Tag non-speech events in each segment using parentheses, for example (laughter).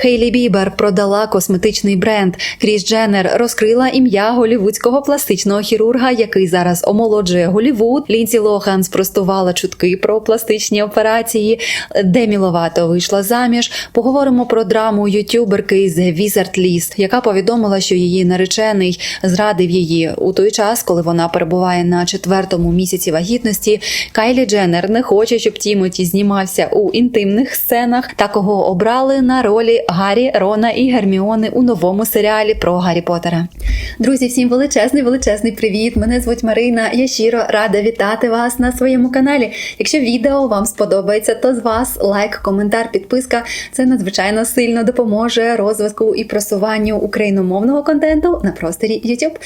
Хейлі Бібер продала косметичний бренд. Кріс Дженнер розкрила ім'я голівудського пластичного хірурга, який зараз омолоджує Голівуд. Лінсі Лохан спростувала чутки про пластичні операції. Демі Ловато вийшла заміж. Поговоримо про драму ютюберки з Wizard List, яка повідомила, що її наречений зрадив її у той час, коли вона перебуває на четвертому місяці вагітності. Кайлі Дженнер не хоче, щоб Тімоті знімався у інтимних сценах. Та кого обрали на ролі Гаррі, Рона і Герміони у новому серіалі про Гаррі Поттера. Друзі, всім величезний, величезний привіт! Мене звуть Марина. Я щиро рада вітати вас на своєму каналі. Якщо відео вам сподобається, то з вас лайк, коментар, підписка. Це надзвичайно сильно допоможе розвитку і просуванню україномовного контенту на просторі YouTube.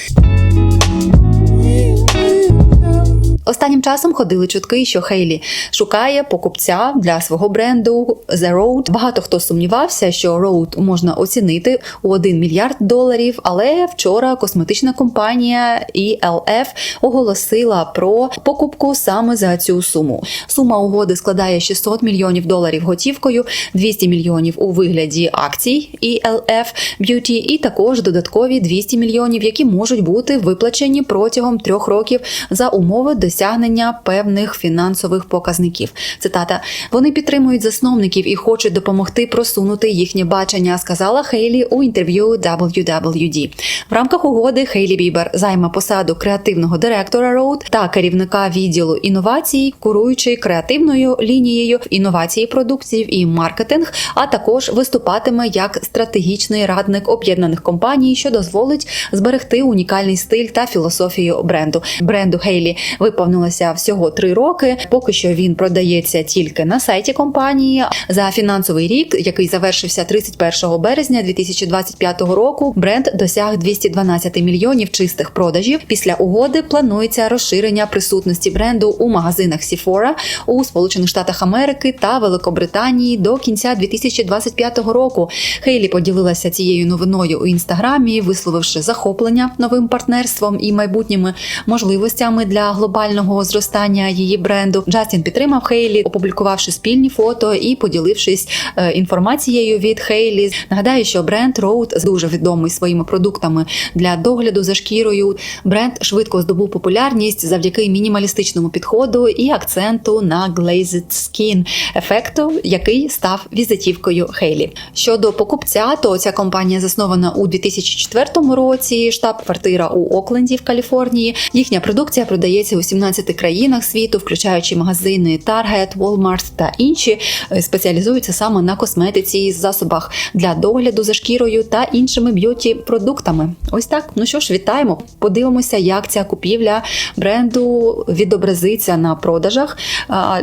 Останнім часом ходили чутки, що Хейлі шукає покупця для свого бренду The Road. Багато хто сумнівався, що Road можна оцінити у 1 мільярд доларів. Але вчора косметична компанія ELF оголосила про покупку саме за цю суму. Сума угоди складає 600 мільйонів доларів готівкою, 200 мільйонів у вигляді акцій ELF Beauty і також додаткові 200 мільйонів, які можуть бути виплачені протягом трьох років за умови досягнення певних фінансових показників. Цитата: вони підтримують засновників і хочуть допомогти просунути їхнє бачення, сказала Хейлі у інтерв'ю WWD. В рамках угоди Хейлі Бібер займе посаду креативного директора Road та керівника відділу інновацій, куруючи креативною лінією інновації продуктів і маркетинг, а також виступатиме як стратегічний радник об'єднаних компаній, що дозволить зберегти унікальний стиль та філософію бренду. Бренду Хейлі виповнилося всього три роки. Поки що він продається тільки на сайті компанії. За фінансовий рік, який завершився 31 березня 2025 року, бренд досяг 212 мільйонів чистих продажів. Після угоди планується розширення присутності бренду у магазинах Sephora у Сполучених Штатах Америки та Великобританії до кінця 2025 року. Хейлі поділилася цією новиною у інстаграмі, висловивши захоплення новим партнерством і майбутніми можливостями для глобального зростання її бренду. Джастін підтримав Хейлі, опублікувавши спільні фото і поділившись е, інформацією від Хейлі. Нагадаю, що бренд Road дуже відомий своїми продуктами для догляду за шкірою. Бренд швидко здобув популярність завдяки мінімалістичному підходу і акценту на glazed skin ефекту, який став візитівкою Хейлі. Щодо покупця, то ця компанія заснована у 2004 році. Штаб-квартира у Окленді в Каліфорнії. Їхня продукція продається у 17 країнах світу, включаючи магазини Target, Walmart та інші. Е, Спеціалізуються саме на косметиці, засобах для догляду за шкірою та іншими б'юті продуктами. Ось так. Ну що ж, вітаємо. Подивимося, як ця купівля бренду відобразиться на продажах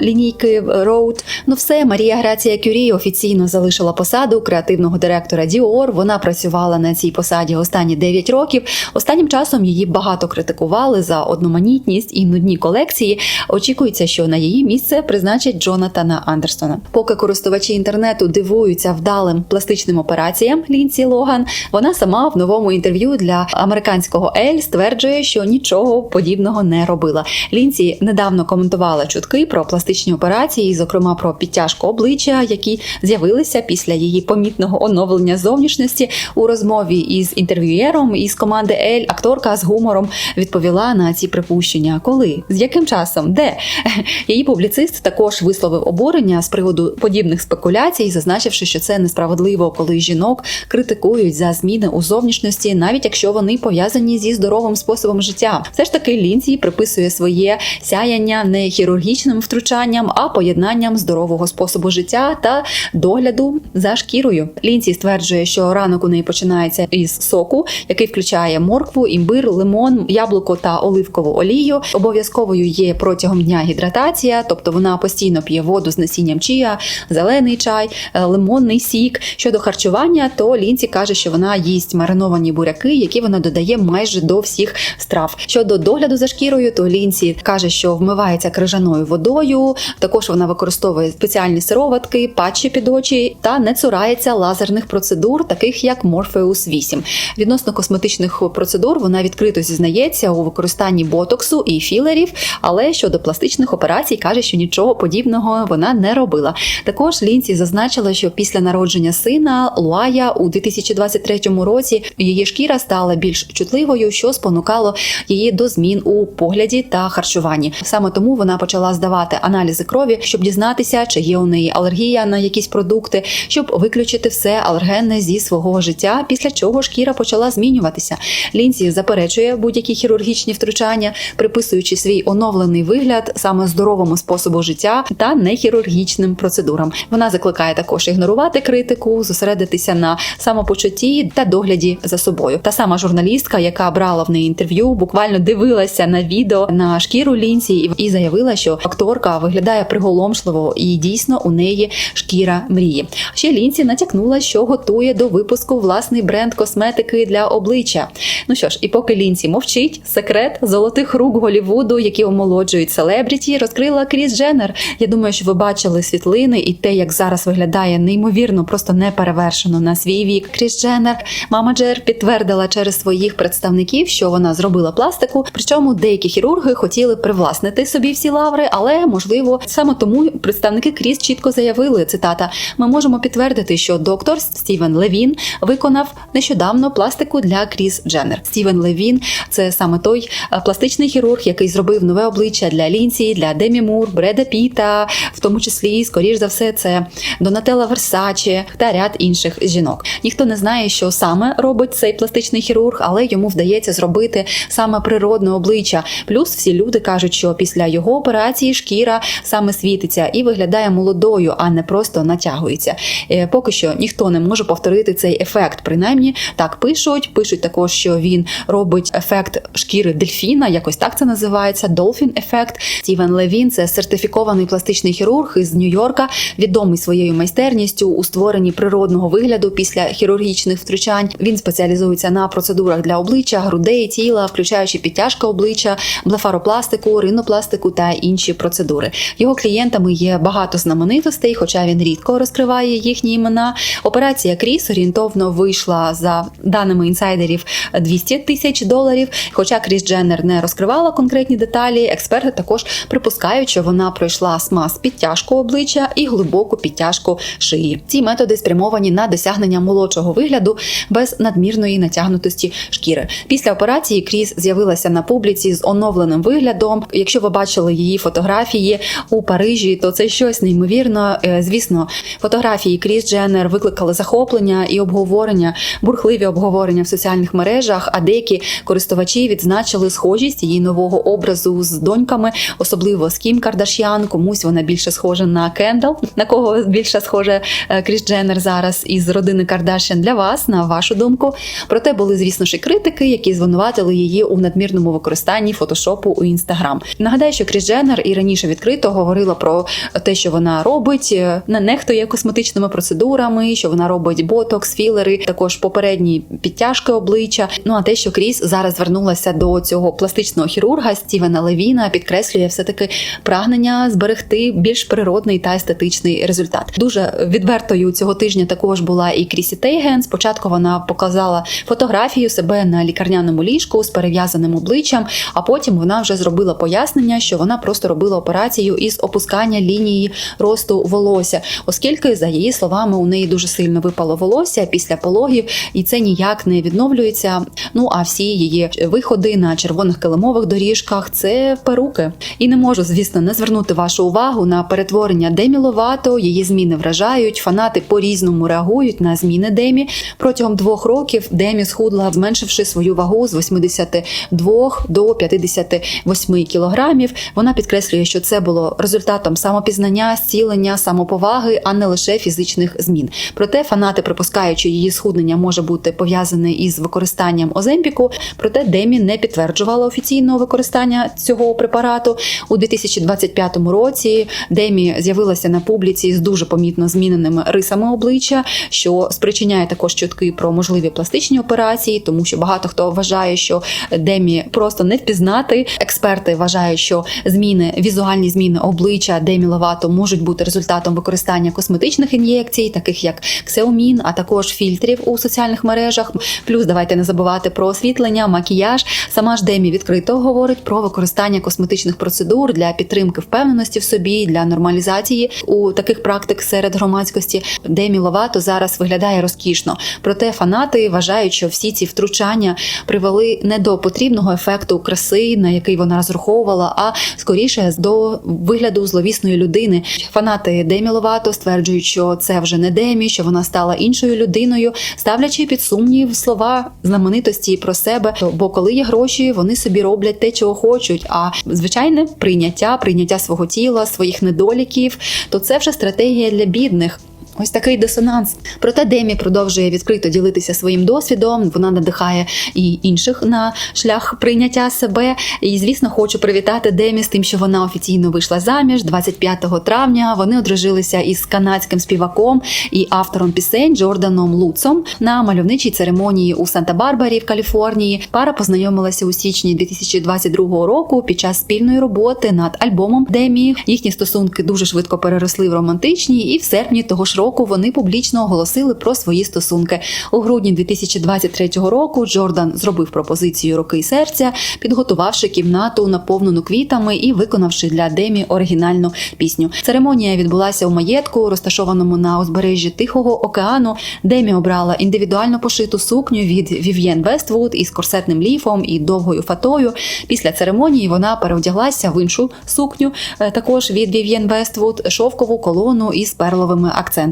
лінійки Road. Ну все, Марія Грація Кюрі офіційно залишила посаду креативного директора Dior. Вона працювала на цій посаді останні 9 років. Останнім часом її багато критикували за одноманітність і нудні колекції. Очікується, що на її місце призначать Джонатана Андерсона. Поки користувачі інтернету дивуються вдалим пластичним операціям Лінсі Логан, вона сама в новому інтерв'ю для американського Ель стверджує, що нічого подібного не робила. Лінсі недавно коментувала чутки про пластичні операції, зокрема про підтяжку обличчя, які з'явилися після її помітного оновлення зовнішності у розмові із інтерв'юєром із команди Ель. Акторка з гумором відповіла на ці припущення. Коли з яким часом, де (laughs) її публіцист також висловив обурення з приводу подібних спекуляцій, зазначивши, що це несправедливо, коли жінок критикують за зміни у зовнішності, навіть якщо вони пов'язані зі здоровим способом життя. Все ж таки Лінсі приписує своє сяяння не хірургічним втручанням, а поєднанням здорового способу життя та догляду за шкірою. Лінсі стверджує, що ранок у неї починається із соку, який включає моркву, імбир, лимон, яблуко та оливкову олію. Обов'язковою є протягом дня гідратація, тобто вона постійно п'є воду з насінням чія, зелений чай, е, лимонний сік. Щодо харчування, то Лінсі каже, що вона їсть мариновані буряки, які вона додає майже до всіх страв. Щодо догляду за шкірою, то Лінсі каже, що вмивається крижаною водою. Також вона використовує спеціальні сироватки, патчі під очі та не цурається лазерних процедур, таких як Morpheus 8. Відносно косметичних процедур вона відкрито зізнається у використанні ботоксу і філерів, філерів, але щодо пластичних операцій каже, що нічого подібного вона не робила. Також Лінсі зазначила, що після народження сина Луая у 2023 році її шкіра стала більш чутливою, що спонукало її до змін у погляді та харчуванні. Саме тому вона почала здавати аналізи крові, щоб дізнатися, чи є у неї алергія на якісь продукти, щоб виключити все алергенне зі свого життя. Після чого шкіра почала змінюватися. Лінсі заперечує будь-які хірургічні втручання, приписуючи свій оновлений вигляд саме здоровому способу життя та нехірургічним процедурам. Вона закликає також ігнорувати критику, зосередитися на самопочутті та догляді за собою. Та сама журналістка, яка брала в неї інтерв'ю, буквально дивилася на відео на шкіру Лінсі і- заявила, що акторка виглядає приголомшливо і дійсно у неї шкіра мрії. Ще Лінсі натякнула, що готує до випуску власний бренд косметики для обличчя. Ну що ж, і поки Лінсі мовчить, секрет золотих рук Голівуду, які омолоджують селебріті, розкрила Кріс Дженнер. Я думаю, що ви бачили світлини і те, як зараз виглядає неймовірно, просто неперевершено на свій вік. Кріс Дженнер, мама Джер підтвердила через своїх представників, що вона зробила пластику. Причому деякі хірурги хотіли привласнити собі всі лаври, але можливо саме тому представники Кріс чітко заявили цитата: Ми можемо підтвердити, що доктор Стівен Левін виконав нещодавно пластику для Кріс Дженнер. Стівен Левін це саме той е, пластичний хірург, який зробив нове обличчя для Лінсі, для Демі Мур, Бреда Піта, в тому числі, скоріш за все, це Донателла Версаче та ряд інших жінок. Ніхто не знає, що саме робить цей пластичний хірург, але йому вдається зробити саме природне обличчя. Плюс всі люди кажуть, що після його операції шкіра саме світиться і виглядає молодою, а не просто натягується. Е, Поки що ніхто не може повторити цей ефект. Принаймні так пишуть. Пишуть також, що він робить ефект шкіри дельфіна, якось так це називається. Долфін ефект. Стівен Левін це сертифікований пластичний хірург із Нью-Йорка, відомий своєю майстерністю у створенні природного вигляду після хірургічних втручань. Він спеціалізується на процедурах для обличчя, грудей, тіла, включаючи підтяжка обличчя, блефаропластику, ринопластику та інші процедури. Його клієнтами є багато знаменитостей, хоча він рідко розкриває їхні імена. Операція Кріс орієнтовно вийшла за даними інсайдерів 200 тисяч доларів. Хоча Кріс Дженнер не розкривала конкретні деталі, експерти також припускають, що вона пройшла смаз підтяжку обличчя і глибоку підтяжку шиї. Ці методи спрямовані на досягнення молодшого вигляду без надмірної натягнутості шкіри. Після операції Кріс з'явилася на публіці з оновленим виглядом. Якщо ви бачили її фотографії у Парижі, то це щось неймовірно. Е, Звісно, фотографії Кріс Дженнер викликали захоплення і обговорення, бурхливі обговорення в соціальних мережах. А деякі користувачі відзначили схожість її нового образу з доньками, особливо з Кім Кардашян. Комусь вона більше схожа на Кендал, на кого більше схоже е, Кріс Дженнер зараз із родини Кардашян для вас, на вашу думку. Проте були, звісно ж, і критики, які звинуватили її у надмірному використанні фотошопу у інстаграм. Нагадаю, що Кріс Дженнер і раніше відкрито говорила про те, що вона робить, не нехтує косметичними процедурами, що вона робить ботокс, філери, також попередні підтяжки обличчя. Ну а те, що Кріс зараз звернулася до цього пластичного хірурга Стівена Левіна, підкреслює все таки прагнення зберегти більш природний та естетичний результат. Дуже відвертою цього тижня також була і Крісі Тейген. Спочатку вона показала фотографію себе на лікарняному ліжку з перев'язаним обличчям, а потім вона вже зробила пояснення, що вона просто робила операцію із опускання лінії росту волосся, оскільки, за її словами, у неї дуже сильно випало волосся після пологів, і це ніяк не відновлюється. Ну а всі її виходи на червоних килимових доріжках це перуки. І не можу, звісно, не звернути вашу увагу на перетворення Демі Ловато. Її зміни вражають. Фанати по-різному реагують на зміни Демі. Протягом двох років Демі схудла, зменшивши свою вагу з 82 до 58 кілограмів. Вона підкреслює, що це було результатом самопізнання, зцілення, самоповаги, а не лише фізичних змін. Проте фанати припускають, що її схуднення може бути пов'язане із використанням оземпіку. Проте Демі не підтверджувала офіційного використання цього препарату у 2025 році. Демі з'явилася на публіці з дуже помітно зміненими рисами обличчя, що спричиняє також чутки про можливі пластичні операції, тому що багато хто вважає, що Демі просто не впізнати. Експерти вважають, що зміни, візуальні зміни обличчя Демі Ловато можуть бути результатом використання косметичних ін'єкцій, таких як ксеомін, а також фільтрів у соціальних мережах. Плюс давайте не забувати про освітлення, макіяж. Сама ж Демі відкрито говорить про використання косметичних процедур для підтримки впевненості в собі, для нормалізації у таких практик серед громадськості. Демі Ловато зараз виглядає розкішно. Проте фанати вважають, що всі ці втручання привели не до потрібного ефекту краси, на який вона розраховувала, а скоріше до вигляду зловісної людини. Фанати Демі Ловато стверджують, що це вже не Демі, що вона стала іншою людиною, ставлячи під сумнів слова знаменитості про себе. Бо коли є гроші, вони собі роблять те, чого хочуть. А звичайне прийняття, прийняття свого тіла, своїх недоліків, то це вже стратегія для бідних. Ось такий дисонанс. Проте Демі продовжує відкрито ділитися своїм досвідом. Вона надихає і інших на шлях прийняття себе. І, звісно, хочу привітати Демі з тим, що вона офіційно вийшла заміж 25 травня. Вони одружилися із канадським співаком і автором пісень Джорданом Луцом на мальовничій церемонії у Санта-Барбарі в Каліфорнії. Пара познайомилася у січні 2022 року під час спільної роботи над альбомом Демі. Їхні стосунки дуже швидко переросли в романтичні, і в серпні того ж року вони публічно оголосили про свої стосунки. У грудні 2023 року Джордан зробив пропозицію руки і серця, підготувавши кімнату, наповнену квітами і виконавши для Демі оригінальну пісню. Церемонія відбулася у маєтку, розташованому на узбережжі Тихого океану. Демі обрала індивідуально пошиту сукню від Вів'єн Вествуд із корсетним ліфом і довгою фатою. Після церемонії вона переодяглася в іншу сукню, е, також від Вів'єн Вествуд, шовкову колону із перловими акцентами.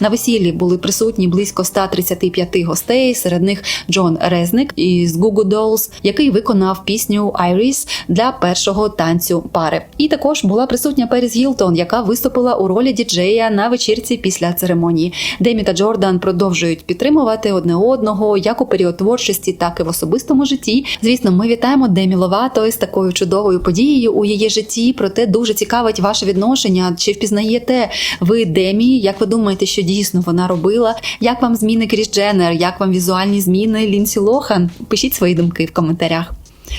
На весіллі були присутні близько 135 гостей. Серед них Джон Резник із Goo Goo Dolls, який виконав пісню Iris для першого танцю пари. І також була присутня Періс Гілтон, яка виступила у ролі діджея на вечірці після церемонії. Демі та Джордан продовжують підтримувати одне одного як у період творчості, так і в особистому житті. Звісно, ми вітаємо Демі Ловато з такою чудовою подією у її житті. Проте дуже цікавить ваше відношення. Чи впізнаєте ви Демі? Як ви думаєте, що дійсно вона робила? Як вам зміни Кріс Дженнер? Як вам візуальні зміни Лінсі Лохан? Пишіть свої думки в коментарях.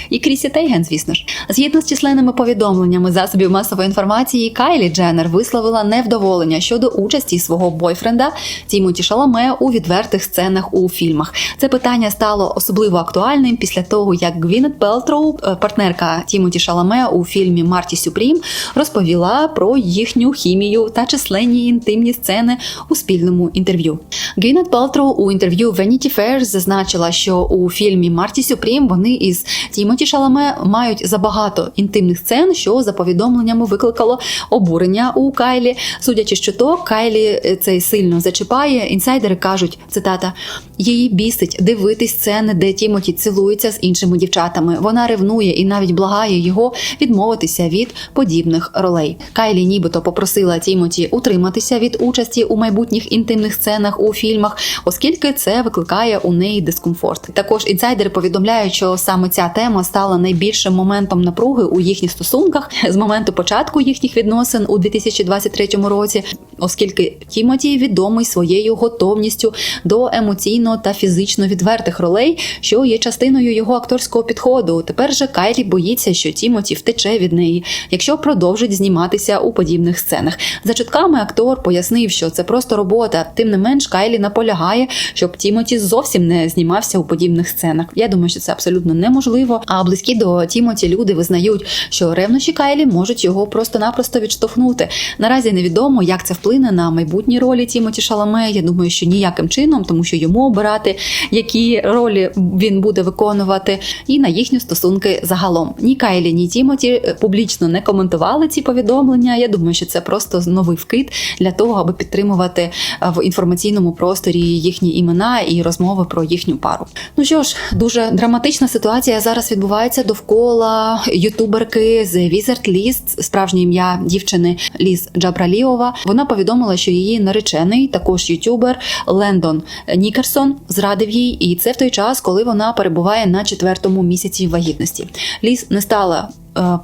І Крісі Тейген, звісно ж, згідно з численними повідомленнями засобів масової інформації, Кайлі Дженнер висловила невдоволення щодо участі свого бойфренда Тімоті Шаламе у відвертих сценах у фільмах. Це питання стало особливо актуальним після того, як Гвінет Пелтроу, е, партнерка Тімоті Шаламе у фільмі Марті Сюпрім, розповіла про їхню хімію та численні інтимні сцени у спільному інтерв'ю. Гвінет Пелтроу у інтерв'ю Vanity Fair зазначила, що у фільмі Марті Сюпрім вони із Тімоті Шаламе мають забагато інтимних сцен, що за повідомленнями викликало обурення у Кайлі. Судячи з чуток, Кайлі е, цей сильно зачіпає. Інсайдери кажуть, цитата: її бісить дивитись сцени, де Тімоті цілується з іншими дівчатами. Вона ревнує і навіть благає його відмовитися від подібних ролей. Кайлі, нібито попросила Тімоті утриматися від участі у майбутніх інтимних сценах у фільмах, оскільки це викликає у неї дискомфорт. Також інсайдери повідомляють, що саме ця тема стала найбільшим моментом напруги у їхніх стосунках з моменту початку їхніх відносин у 2023 році, оскільки Тімоті відомий своєю готовністю до емоційно та фізично відвертих ролей, що є частиною його акторського підходу. Тепер же Кайлі боїться, що Тімоті втече від неї, якщо продовжить зніматися у подібних сценах. За чутками актор пояснив, що це просто робота. Тим не менш, Кайлі наполягає, щоб Тімоті зовсім не знімався у подібних сценах. Я думаю, що це абсолютно неможливо. А близькі до Тімоті люди визнають, що ревнощі Кайлі можуть його просто-напросто відштовхнути. Наразі невідомо, як це вплине на майбутні ролі Тімоті Шаламе. Я думаю, що ніяким чином, тому що йому обирати, які ролі він буде виконувати, і на їхні стосунки загалом. Ні Кайлі, ні Тімоті е, публічно не коментували ці повідомлення. Я думаю, що це просто новий вкид для того, аби підтримувати е, в інформаційному просторі їхні імена і розмови про їхню пару. Ну що ж, дуже драматична ситуація зараз відбувається довкола ютуберки з Wizard List, справжнє ім'я дівчини Ліз Джабраліова. Вона повідомила, що її наречений, також ютубер Лендон Нікерсон, зрадив їй, і це в той час, коли вона перебуває на четвертому місяці вагітності. Ліз не стала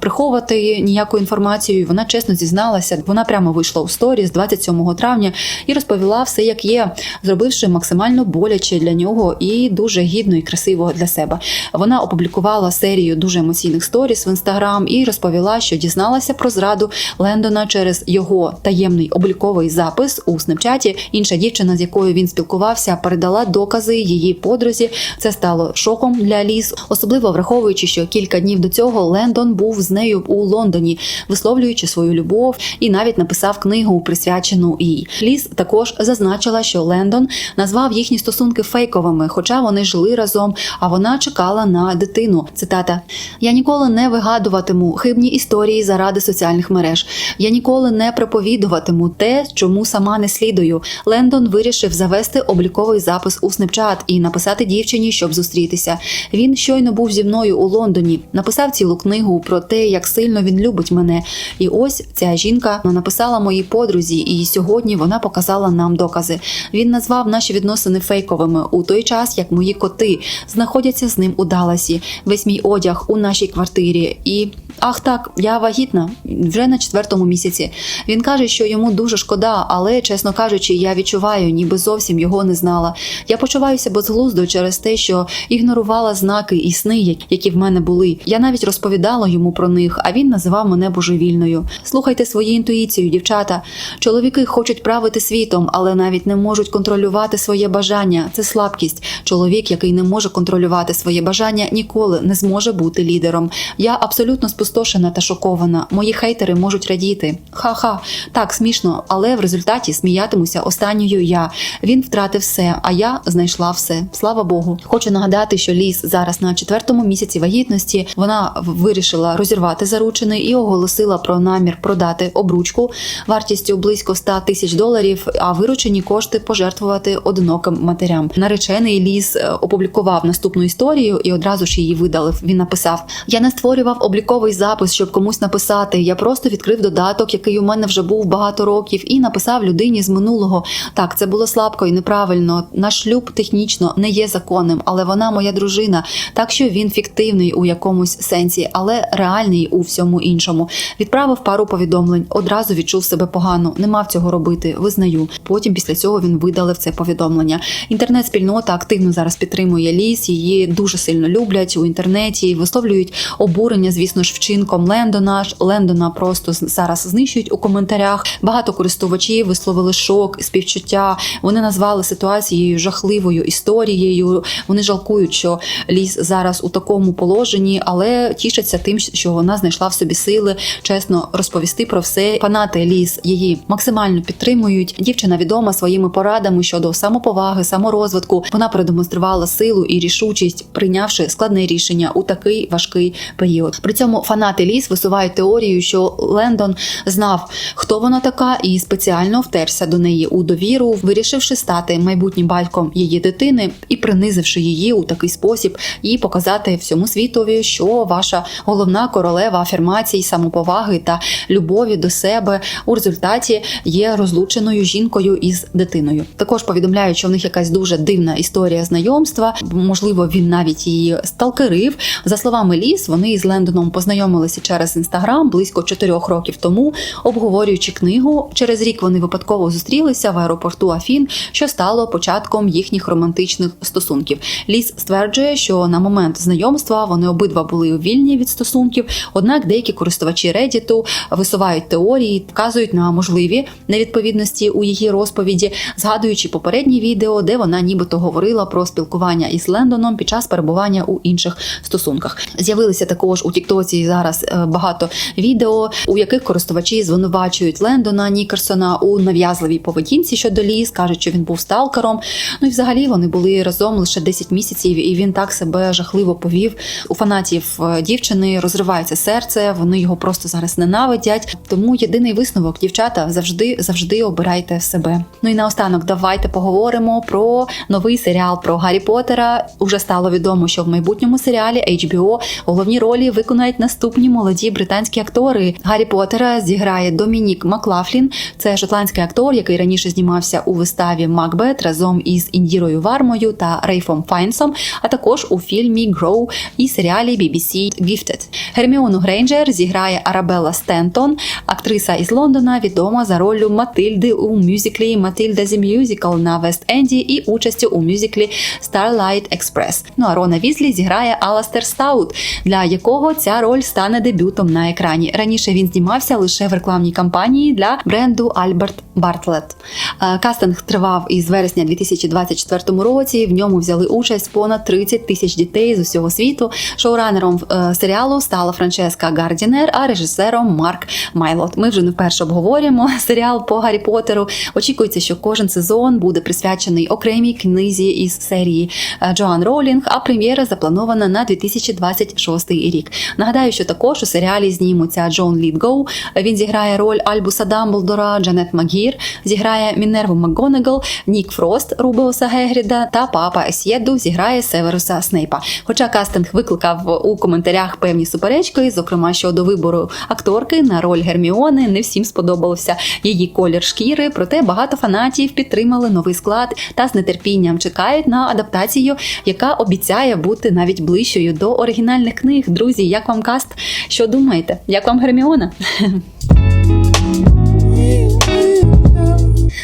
приховувати ніяку інформацію. Вона чесно зізналася. Вона прямо вийшла у сторіс 27 травня і розповіла все, як є, зробивши максимально боляче для нього і дуже гідно і красиво для себе. Вона опублікувала серію дуже емоційних сторіс в інстаграм і розповіла, що дізналася про зраду Лендона через його таємний обліковий запис у снапчаті. Інша дівчина, з якою він спілкувався, передала докази її подрузі. Це стало шоком для Ліз, особливо враховуючи, що кілька днів до цього Лендон був з нею у Лондоні, висловлюючи свою любов, і навіть написав книгу, присвячену їй. Ліз також зазначила, що Лендон назвав їхні стосунки фейковими, хоча вони жили разом, а вона чекала на дитину. Цитата: Я ніколи не вигадуватиму хибні історії заради соціальних мереж. Я ніколи не проповідуватиму те, чому сама не слідую. Лендон вирішив завести обліковий запис у Snapchat і написати дівчині, щоб зустрітися. Він щойно був зі мною у Лондоні, написав цілу книгу про те, як сильно він любить мене. І ось ця жінка написала моїй подрузі, і сьогодні вона показала нам докази. Він назвав наші відносини фейковими у той час, як мої коти знаходяться з ним у Даласі. Весь мій одяг у нашій квартирі. І ах так, я вагітна вже на четвертому місяці. Він каже, що йому дуже шкода, але чесно кажучи, я відчуваю, ніби зовсім його не знала. Я почуваюся безглуздо через те, що ігнорувала знаки і сни, які в мене були. Я навіть розповідала йому про них, а він називав мене божевільною. Слухайте свою інтуїцію, дівчата. Чоловіки хочуть правити світом, але навіть не можуть контролювати своє бажання. Це слабкість. Чоловік, який не може контролювати своє бажання, ніколи не зможе бути лідером. Я абсолютно спустошена та шокована. Мої хейтери можуть радіти. Ха-ха, так смішно, але в результаті сміятимуся останньою я. Він втратив все, а я знайшла все. Слава Богу. Хочу нагадати, що ліс зараз на четвертому місяці вагітності вона вирішила розірвати заручини і оголосила про намір продати обручку вартістю близько 100 тисяч доларів, а виручені кошти пожертвувати одиноким матерям. Наречений ліс е, опублікував наступну історію і одразу ж її видалив. Він написав: Я не створював обліковий запис, щоб комусь написати. Я просто відкрив додаток, який у мене вже був багато років, і написав людині з минулого. Так, це було слабко і неправильно. Наш шлюб технічно не є законним, але вона моя дружина. Так що він фіктивний у якомусь сенсі, але реальний у всьому іншому. Відправив пару повідомлень. Одразу відчув себе погано. Не мав цього робити. Визнаю. Потім після цього він видалив це повідомлення. Інтернет-спільнота активно зараз підтримує ліс. Її дуже сильно люблять у інтернеті. Висловлюють обурення, звісно ж, вчинком Лендона. Лендона просто зараз знищують у коментарях. Багато користувачів висловили шок, співчуття. Вони назвали ситуацією жахливою історією. Вони жалкують, що ліс зараз у такому положенні, але тішаться тим, що вона знайшла в собі сили чесно розповісти про все. Фанати ліс її максимально підтримують. Дівчина відома своїми порадами щодо самоповаги, саморозвитку. Вона продемонструвала силу і рішучість, прийнявши складне рішення у такий важкий період. При цьому фанати ліс висувають теорію, що Лендон знав, хто вона така, і спеціально втерся до неї у довіру, вирішивши стати майбутнім батьком її дитини і принизивши її у такий спосіб, і показати всьому світові, що ваша головна королева афірмацій, самоповаги та любові до себе у результаті є розлученою жінкою із дитиною. Також повідомляють, що в них якась дуже дивна історія знайомства. Можливо, він навіть її сталкерив. За словами Ліс, вони з Лендоном познайомилися через інстаграм близько чотирьох років тому, обговорюючи книгу. Через рік вони випадково зустрілися в аеропорту Афін, що стало початком їхніх романтичних стосунків. Ліс стверджує, що на момент знайомства вони обидва були вільні від стосунків. Однак деякі користувачі Reddit висувають теорії, вказують на можливі невідповідності у її розповіді, згадуючи попередні відео, де вона нібито говорила про спілкування із Лендоном під час перебування у інших стосунках. З'явилися також у Тіктоці зараз е, багато відео, у яких користувачі звинувачують Лендона Нікерсона у нав'язливій поведінці щодо ліс, кажуть, що він був сталкером. Ну і взагалі вони були разом лише 10 місяців, і він так себе жахливо повів. У фанатів е, дівчини розривається серце, вони його просто зараз ненавидять. Тому єдиний висновок, дівчата, завжди завжди обирайте себе. Ну і наостанок, давайте поговоримо про новий серіал про Гаррі Поттера. Уже стало відомо, що в майбутньому серіалі HBO головні ролі виконають наступні наступні молоді британські актори. Гаррі Поттера зіграє Домінік Маклафлін. Це шотландський актор, який раніше знімався у виставі Макбет разом із Індірою Вармою та Рейфом Файнсом, а також у фільмі Гроу і серіалі BBC Gifted. Герміону Грейнджер зіграє Арабелла Стентон, актриса із Лондона, відома за роллю Матильди у мюзиклі Матильда the Musical на Вест-Енді і участю у мюзиклі Starlight Express. Ну а Рона Візлі зіграє Аластер Стаут, для якого ця роль стане дебютом на екрані. Раніше він знімався лише в рекламній кампанії для бренду Альберт Бартлет. Е, Кастинг тривав із вересня 2024 році. В ньому взяли участь понад 30 тисяч дітей з усього світу. Шоуранером е, серіалу стала Франческа Гардінер, а режисером Марк Майлот. Ми вже не вперше обговорюємо (laughs) серіал по Гаррі Поттеру. Очікується, що кожен сезон буде присвячений окремій книзі із серії е, Джоан Роулінг, а прем'єра запланована на 2026 рік. Нагадаю, що також у серіалі знімуться Джон Лідгоу. Він зіграє роль Альбуса Дамблдора, Джанет Магір зіграє Мінерву МакГонагал, Нік Фрост Рубеуса Гегріда та папа Есєду зіграє Северуса Снейпа. Хоча кастинг викликав у коментарях певні суперечки, зокрема щодо вибору акторки на роль Герміони, не всім сподобався її колір шкіри. Проте багато фанатів підтримали новий склад та з нетерпінням чекають на адаптацію, яка обіцяє бути навіть ближчою до оригінальних книг. Друзі, як вам каст? Що думаєте? Як вам Герміона? (laughs)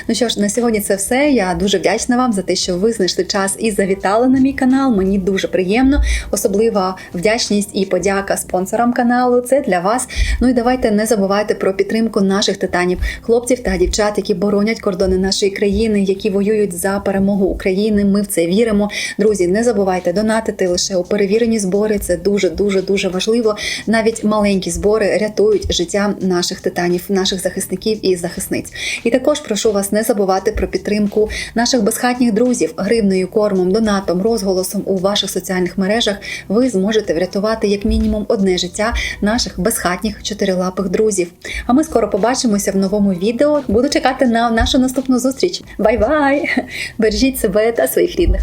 Ну що ж, на сьогодні це все. Я дуже вдячна вам за те, що ви знайшли час і завітали на мій канал. Мені дуже приємно, особлива вдячність і подяка спонсорам каналу. Це для вас. Ну і давайте не забувайте про підтримку наших титанів, хлопців та дівчат, які боронять кордони нашої країни, які воюють за перемогу України. Ми в це віримо. Друзі, не забувайте донатити лише у перевірені збори. Це дуже дуже дуже важливо. Навіть маленькі збори рятують життя наших титанів, наших захисників і захисниць. І також прошу вас вас не забувати про підтримку наших безхатніх друзів гривнею, кормом, донатом, розголосом у ваших соціальних мережах. Ви зможете врятувати як мінімум одне життя наших безхатніх чотирилапих друзів. А ми скоро побачимося в новому відео. Буду чекати на нашу наступну зустріч. Бай-бай! Бережіть себе та своїх рідних.